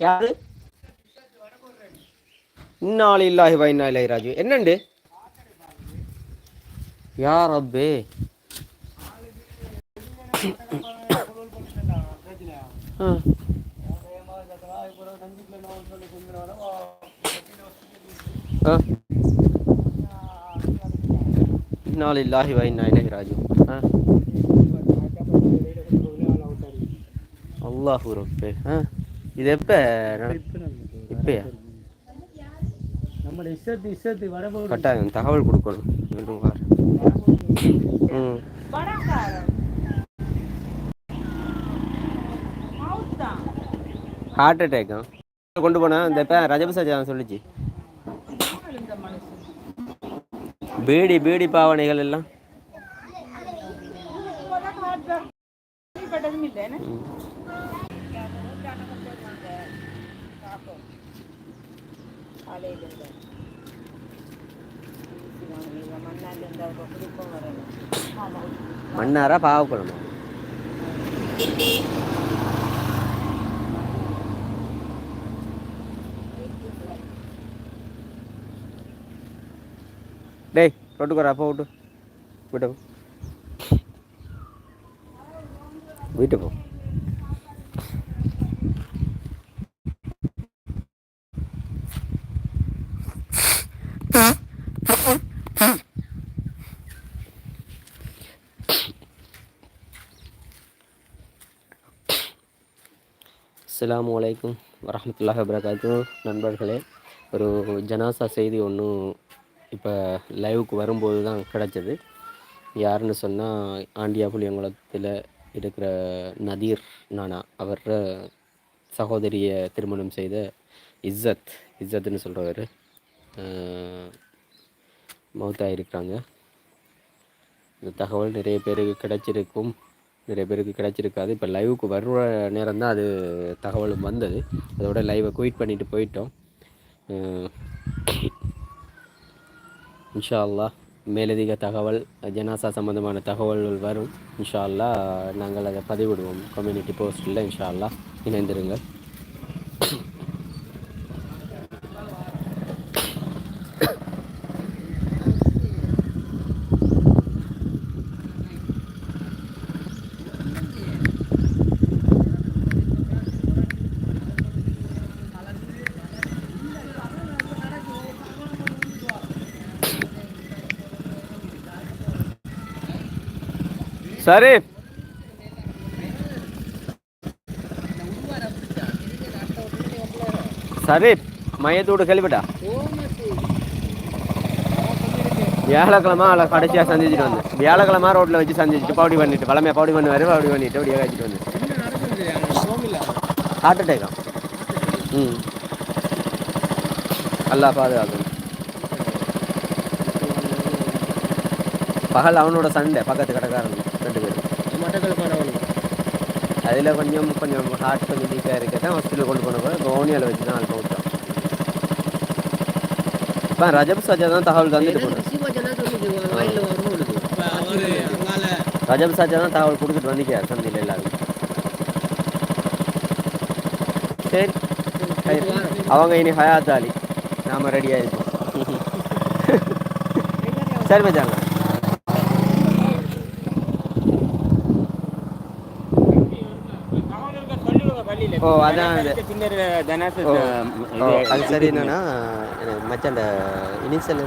யாரு? இன்னாலி இல்லாஹி வைனா இலை ராஜு என்னண்டு? யார் ரப்பே. ஆ. ஆ. இன்னால் இல்லாஹி வைனா இலை இது எப்போ? இப்பயா? நம்ம இஷ்டத்து இஷ்டத்து வடபோடு கட்டாயம் தகவல் கொடுக்கணும். வார. ம். ஹார்ட் அட்டேக்கா கொண்டு போனேன் இந்த இப்போ ரஜப சஜா சொல்லிச்சு. பீடி பீடி பாவனைகள் எல்லாம். ம். மன்னாரா பாவக்குளமா? டேய் ரோட்டுக்கு வரா போ விட்டு. வீட்டை போ. வீட்டை போ. அஸ்லாம் வலைக்கும் வரஹ்மத்துல்லாஹி வபரகாத்து. நண்பர்களே ஒரு ஜனாசா செய்தி ஒன்று இப்போ லைவுக்கு வரும்போது தான் கிடச்சிது. யாருன்னு சொன்னால் ஆண்டியா புளியங்குளத்தில் இருக்கிற நதீர் நானா அவர் சகோதரியை திருமணம் செய்த இஸ்ஸத் இஸ்ஸத்துன்னு சொல்கிறவர் மௌத்தாக இருக்கிறாங்க இந்த தகவல் நிறைய பேருக்கு கிடைச்சிருக்கும். நிறைய பேருக்கு கிடச்சிருக்காது. இப்போ லைவுக்கு வர்ற நேரம் தான் அது தகவலும் வந்தது. அதோட லைவை குயிட் பண்ணிட்டு போயிட்டோம். இன்ஷா அல்லா மேலதிக தகவல் ஜனாசா சம்மந்தமான தகவல்கள் வரும். இன்ஷா அல்லா நாங்கள் அதை பதிவிடுவோம். கம்யூனிட்டி போஸ்ட்டில் இன்ஷா அல்லா இணைந்திருங்கள். சரி சரி மையத்தோடு கேள்விப்பட்டா வியாழக்கிழமை அவளை கடைசியாக சந்திச்சுட்டு வந்து. வியாழக்கிழமை ரோட்டில் வச்சு சந்திச்சுட்டு பவுடி பண்ணிட்டு பழமையாக பவுடி பண்ணுவார் பவுடி பண்ணிட்டு அப்படியே காய்ச்சிட்டு வந்து. ஹார்ட் அட்டேக்கா ம். நல்லா பாதுகாக்கும் பகல் அவனோட சண்டை பக்கத்து கடைக்காரன் ரெண்டு பேரும். அதில் கொஞ்சம் கொஞ்சம் ஹார்ட் கொஞ்சம் வீக்காக இருக்க தான் ஹாஸ்பிட்டல் கொண்டு போனப்போ கவுனியால் வச்சு தான் ஆள் கவுத்தோம் இப்போ ரஜப் சஜா தான் தகவல் தந்துட்டு போனேன் ரஜப் சாச்சா தான் தகவல் கொடுத்துட்டு வந்திக்கார் சந்தையில் எல்லாரும். சரி. சரி. அவங்க இனி ஹயாத் அலி. நாம ரெடியாக இருக்கோம் சரி மச்சாங்க ஓ அதான் அது. சரி என்னன்னா மச்சான் இனிஷியல்